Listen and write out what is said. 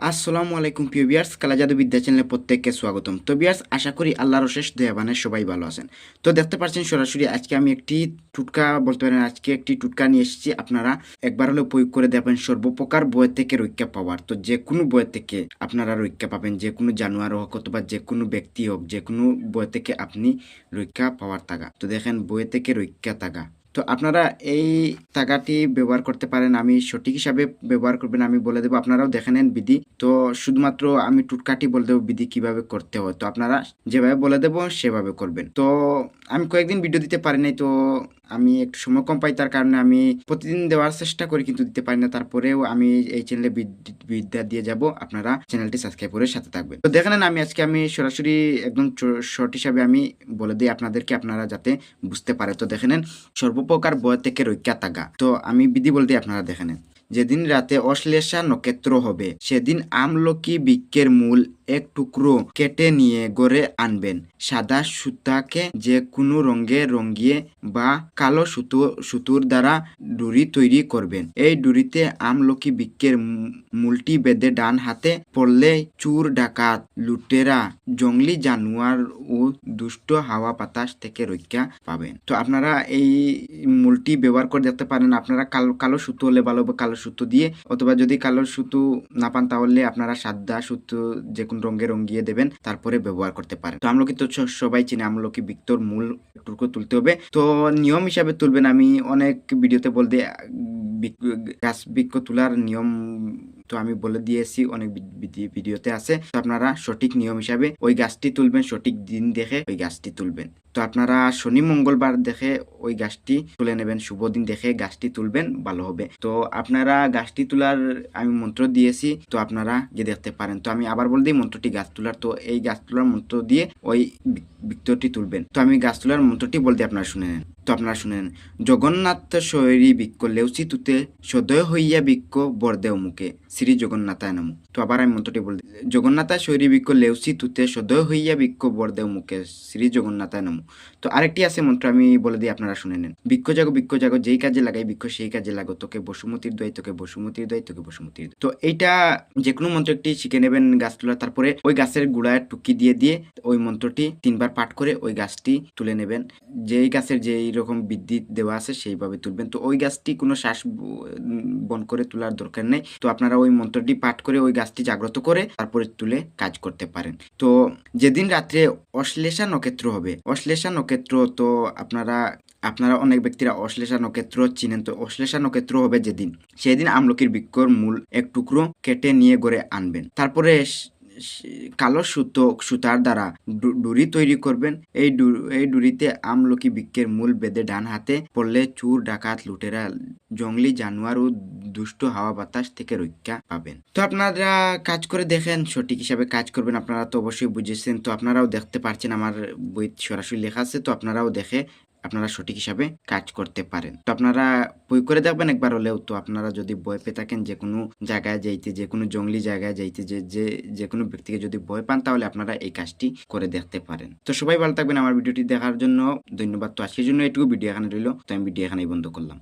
আসসালামু আলাইকুম প্রিয় বিয়ার্স কালাজাদু বিদ্যা চ্যানেলে প্রত্যেককে স্বাগতম। তো বিয়ার্স আশা করি আল্লাহর অশেষ দয়াবানে সবাই ভালো আছেন। তো দেখতে পাচ্ছেন সরাসরি আজকে আমি একটি টুটকা, বলতে পারেন আজকে একটি টুটকা নিয়ে এসেছি। আপনারা একবার হলেও প্রয়োগ করে দেখবেন সর্বপ্রকার বই থেকে রক্ষা পাওয়ার। তো যে কোনো বই থেকে আপনারা রক্ষা পাবেন, যে কোনো জানোয়ার হোক অথবা যে কোনো ব্যক্তি হোক, যে কোনো বই থেকে আপনি রক্ষা পাওয়ার থাকা তো দেখেন বই থেকে রক্ষা থাকা তো আপনারা এই টাকাটি ব্যবহার করতে পারেন, আমি সঠিক হিসাবে ব্যবহার করবেন, আমি বলে দেবো, আপনারাও দেখে নেন বিধি। তো শুধুমাত্র আমি টুটকাটি বলে দেবো বিধি কীভাবে করতে হয়, তো আপনারা যেভাবে বলে দেবো সেভাবে করবেন। তো আমি কয়েকদিন ভিডিও দিতে পারি নাই, তো আমি একটু সময় কম পাই, তার কারণে আমি প্রতিদিন দেওয়ার চেষ্টা করি, কিন্তু দিতে পারি না। তারপরেও আমি এই চ্যানেলে বিদ্যা দিয়ে যাব। আপনারা চ্যানেলটি সাবস্ক্রাইব করে সাথে থাকবেন। তো দেখেন আমি আজকে আমি সরাসরি একদম শর্ট হিসাবে আমি বলে দিই আপনাদেরকে, আপনারা যাতে বুঝতে পারে। তো দেখে নেন সর্বপ্রকার বয় থেকে রক্ষা থাকা। তো আমি বিধি বলতে আপনারা দেখে নেন যেদিন রাতে অশ্লেষা নক্ষত্র হবে, সেদিন আমলকি বৃক্ষের মূল এক টুকরো কেটে নিয়ে গড়ে আনবেন। সাদা সুতাকে যে কোনো রঙে রঙিয়ে বা কালো সুতো, সুতোর দ্বারা ডুরি তৈরি করবেন। এই ডুরিতে আমলকি বৃক্ষের মূলটি বেঁধে ডান হাতে পড়লে চুর, ডাকাত, লুটেরা, জঙ্গলি জানোয়ার ও দুষ্ট হাওয়া বাতাস থেকে রক্ষা পাবেন। তো আপনারা এই মূলটি ব্যবহার করে দেখতে পারেন। আপনারা কালো কালো সুতো হলে ভালো কালো সুতো দিয়ে অথবা যদি কালো সুতো না পান তাহলে আপনারা সাদা সুতো যে কোনো রঙে রঙিয়ে দেবেন, তারপরে ব্যবহার করতে পারেন। তো আমলকি তো সবাই চিনি, আমলকি বিক্তর মূল টুকু তুলতে হবে। তো নিয়ম হিসাবে তুলবেন, আমি অনেক ভিডিওতে বলতে গাছ বৃক্ষ তোলার নিয়ম তো আমি বলে দিয়েছি, অনেক ভিডিওতে আছে। তো আপনারা সঠিক নিয়ম হিসাবে ওই গাছটি তুলবেন, সঠিক দিন দেখে ওই গাছটি তুলবেন। তো আপনারা শনি, মঙ্গলবার দেখে ওই গাছটি তুলে নেবেন, শুভ দিন দেখে গাছটি তুলবেন, ভালো হবে। তো আপনারা গাছটি তোলার আমি মন্ত্র দিয়েছি, তো আপনারা যে দেখতে পারেন। তো আমি আবার বলে দিই, মন্ত্রটি গাছ তোলার, তো এই গাছ তোলার মন্ত্র দিয়ে ওই বৃত্তটি তুলবেন। তো আমি গাছ তোলার মন্ত্রটি বলতে আপনারা শুনে নেন। তো আপনারা শুনেন, জগন্নাথ শৈরী বৃক্ষ লেউচি তুতে সদয় হইয়া বৃক্ষ বরদেও মুখে। শ্রী জগন্নাথায় নমু। তো আবার আমি মন্ত্রটি বল, জগন্নাথা শৈরী বৃক্ষ লেউচি তুতে সদয় হইয়া বৃক্ষ বরদেও মুখে, শ্রী জগন্নাথায় নমু। তো আরেকটি আছে মন্ত্র আমি বলে দিই, আপনারা শুনে নেন। বৃক্ষ জাগো বৃক্ষ জাগো, যেই কাজে লাগাই বৃক্ষ, সেই কাজে লাগো, তোকে বসুমতির দয় তোকে বসুমতির দয় তোকে বসুমতির তো এইটা যে কোনো মন্ত্র একটি শিখে নেবেন গাছ তোলা তারপরে ওই গাছের গুড়ায় টুকি দিয়ে দিয়ে ওই মন্ত্রটি তিনবার পাঠ করে ওই গাছটি তুলে নেবেন। যেই গাছের যেই রকম বিদ্যুৎ দেওয়া আছে, সেইভাবে তুলবেন। তো ওই গাছটি কোনো শ্বাস বন করে তোলার দরকার নেই। তো আপনারা ওই মন্ত্রটি পাঠ করে ওই গাছটি জাগ্রত করে তারপরে তুলে কাজ করতে পারেন। তো যেদিন রাত্রে অশ্লেষা নক্ষত্র হবে, অশ্লেষা নক্ষত্র তো আপনারা আপনারা অনেক ব্যক্তিরা অশ্লেষা নক্ষত্র চিনেন। তো অশ্লেষা নক্ষত্র হবে যেদিন, সেদিন আমলকির বৃক্ষর মূল এক টুকরো কেটে নিয়ে গড়ে আনবেন। তারপরে কালো সুতো, সুতার দ্বারা ডুরি তৈরি করবেন। এই এই ডুরিতে আমলকি বৃক্ষের মূল বেঁধে ডান হাতে পড়লে চুর, ডাকাত, লুটেরা, জঙ্গলি জানোয়ার ও দুষ্ট হাওয়া বাতাস থেকে রক্ষা পাবেন। তো আপনারা কাজ করে দেখেন, সঠিক হিসাবে কাজ করবেন। আপনারা তো অবশ্যই বুঝেছেন। তো আপনারাও দেখতে পারছেন, আমার বই সরাসরি লেখা আছে। তো আপনারাও দেখে আপনারা সঠিক হিসাবে কাজ করতে পারেন। তো আপনারা বই করে দেখবেন একবার হলেও, তো আপনারা যদি বই পেয়ে থাকেন যে কোনো জায়গায় যাইতে যে কোনো জঙ্গলি জায়গায় যাইতে, যে যে যে কোনো ব্যক্তিকে যদি ভয় পান, তাহলে আপনারা এই কাজটি করে দেখতে পারেন। তো সবাই ভালো থাকবেন আমার ভিডিওটি দেখার জন্য। ধন্যবাদ। তো আজকের জন্য এটুকু। ভিডিও এখানে রইল। তো আমি ভিডিও এখানেই বন্ধ করলাম।